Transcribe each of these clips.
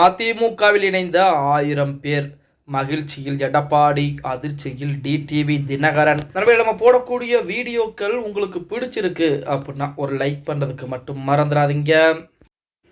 அதிமுகவில் இணைந்த ஆயிரம் பேர் மகிழ்ச்சியில் எடப்பாடி அதிர்ச்சியில் டிடிவி தினகரன். எனவே நம்ம போடக்கூடிய வீடியோக்கள் உங்களுக்கு பிடிச்சிருக்கு அப்படின்னா ஒரு லைக் பண்ணுறதுக்கு மட்டும் மறந்துடாதீங்க.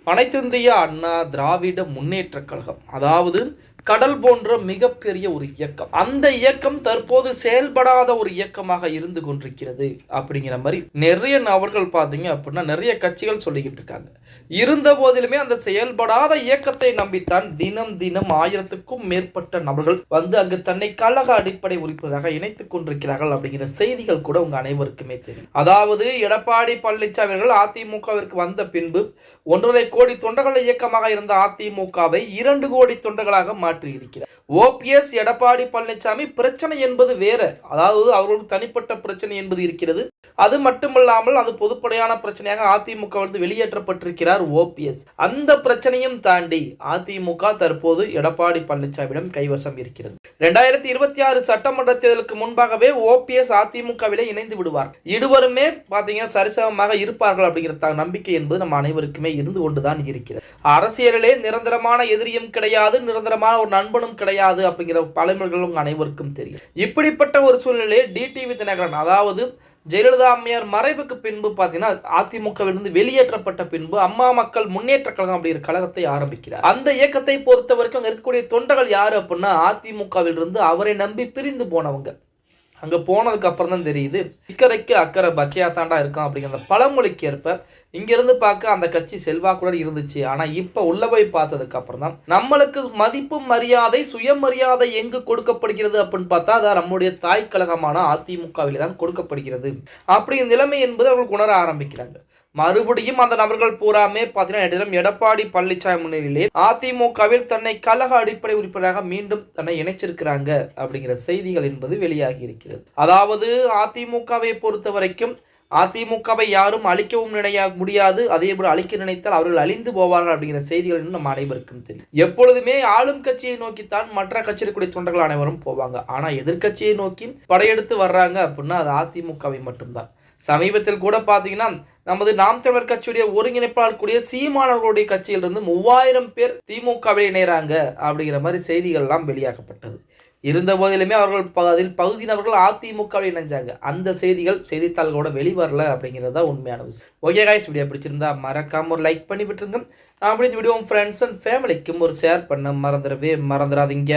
அனைத்திந்திய அண்ணா திராவிட முன்னேற்ற கழகம் அதாவது கடல் போன்ற மிகப்பெரிய ஒரு இயக்கம். அந்த இயக்கம் தற்போது செயல்படாத ஒரு இயக்கமாக இருந்து கொண்டிருக்கிறது அப்படிங்கிற மாதிரி நிறைய நபர்கள் பார்த்தீங்க அப்படின்னா நிறைய கட்சிகள் சொல்லிக்கிட்டு இருக்காங்க. இருந்த போதிலுமே அந்த செயல்படாத இயக்கத்தை நம்பித்தான் தினம் தினம் ஆயிரத்துக்கும் மேற்பட்ட நபர்கள் வந்து அங்கு தன்னை கழக அடிப்படை உறுப்பினராக இணைத்துக் கொண்டிருக்கிறார்கள் அப்படிங்கிற செய்திகள் கூட உங்க அனைவருக்குமே தெரியும். அதாவது எடப்பாடி பழனிசாமி அவர்கள் அதிமுகவிற்கு வந்த பின்பு ஒன்றரை கோடி தொண்டர்கள் இயக்கமாக இருந்த அதிமுகவை இரண்டு கோடி தொண்டர்களாக மாற்றி இருக்கிறார் ஓபிஎஸ் எடப்பாடி பழனிசாமி பிரச்சனை என்பது வேற. அதாவது அவர்களுக்கு தனிப்பட்ட பிரச்சனை என்பது இருக்கிறது. அது மட்டுமல்லாமல் அது பொதுப்படையான பிரச்சனையாக அதிமுக வந்து வெளியேற்றப்பட்டிருக்கிறார் ஓபிஎஸ். அந்த பிரச்சனையும் தாண்டி அதிமுக தற்போது எடப்பாடி பழனிசாமியிடம் கைவசம் இருக்கிறது. இரண்டாயிரத்தி இருபத்தி ஆறு சட்டமன்ற தேர்தலுக்கு முன்பாகவே ஓபிஎஸ் அதிமுகவிலே இணைந்து விடுவார். இருவருமே பாத்தீங்கன்னா சரிசமமாக இருப்பார்கள் அப்படிங்கிற நம்பிக்கை என்பது நம்ம அனைவருக்குமே இருந்து கொண்டுதான் இருக்கிறது. அரசியலிலே நிரந்தரமான எதிரியும் கிடையாது. நிரந்தரமான ஒரு நண்பனும் கிடையாது அப்படிங்கிற பழமொழிகள் அனைவருக்கும் தெரியும். இப்படிப்பட்ட ஒரு சூழ்நிலையை டிடிவி தினகரன் அதாவது ஜெயலலிதா அம்மையார் மறைவுக்கு பின்பு பார்த்தீங்கன்னா அதிமுகவிலிருந்து வெளியேற்றப்பட்ட பின்பு அம்மா மக்கள் முன்னேற்ற கழகம் அப்படிங்கிற கழகத்தை ஆரம்பிக்கிறார். அந்த இயக்கத்தை பொறுத்த வரைக்கும் அங்க இருக்கக்கூடிய தொண்டர்கள் யார் அப்படின்னா அதிமுகவில் இருந்து அவரை நம்பி பிரிந்து போனவங்க. அங்கே போனதுக்கு அப்புறம் தான் தெரியுது. இக்கரைக்கு அக்கறை பச்சையா தாண்டா இருக்கும் அப்படிங்கிற பழமொழிக்கு ஏற்ப இங்கிருந்து பார்க்க அந்த கட்சி செல்வாக்குடன் இருந்துச்சு. ஆனால் இப்போ உள்ள போய் பார்த்ததுக்கு அப்புறம் தான் நம்மளுக்கு மதிப்பு மரியாதை சுயமரியாதை எங்கு கொடுக்கப்படுகிறது அப்படின்னு பார்த்தா அது நம்முடைய தாய் கழகமான அதிமுகவில் தான் கொடுக்கப்படுகிறது. அப்படி நிலைமை என்பது அவர்கள் உணர ஆரம்பிக்கிறாங்க. மறுபடியும் அந்த நபர்கள் பூராமே பார்த்தீங்கன்னா எடப்பாடி பழனிசாமி முன்னிலையிலே அதிமுகவில் தன்னை கழக அடிப்படை உறுப்பினராக மீண்டும் தன்னை இணைச்சிருக்கிறாங்க அப்படிங்கிற செய்திகள் என்பது வெளியாகி இருக்கிறது. அதாவது அதிமுகவை பொறுத்த வரைக்கும் அதிமுகவை யாரும் அழிக்கவும் நினைய முடியாது. அதே போல அழிக்க நினைத்தால் அவர்கள் அழிந்து போவார்கள் அப்படிங்கிற செய்திகள் நம்ம அனைவருக்கும் தெரியும். எப்பொழுதுமே ஆளும் கட்சியை நோக்கித்தான் மற்ற கட்சியிற்குரிய தொண்டர்கள் அனைவரும் போவாங்க. ஆனா எதிர்க்கட்சியை நோக்கி படையெடுத்து வர்றாங்க அப்படின்னா அது அதிமுகவை மட்டும்தான். சமீபத்தில் கூட பாத்தீங்கன்னா நமது நாம் தமிழர் கட்சியுடைய ஒருங்கிணைப்பாளர் கூடிய சீமானவர்களுடைய கட்சியிலிருந்து மூவாயிரம் பேர் திமுகவில் இணைகிறாங்க அப்படிங்கிற மாதிரி செய்திகள்லாம் வெளியாகப்பட்டது. இருந்த போதிலுமே அவர்கள் அதில் பகுதி நபர்கள் அதிமுகவில் இணைஞ்சாங்க. அந்த செய்திகள் செய்தித்தாள்களோட வெளிவரல அப்படிங்கிறது தான் உண்மையான விஷயம். ஓகே காய்ஸ் வீடியோ பிடிச்சிருந்தா மறக்காம ஒரு லைக் பண்ணி விட்டுருங்க. அப்படி இந்த வீடியோ ஃப்ரெண்ட்ஸ் அண்ட் ஃபேமிலிக்கும் ஒரு ஷேர் பண்ண மறந்துடவே மறந்துடாதீங்க.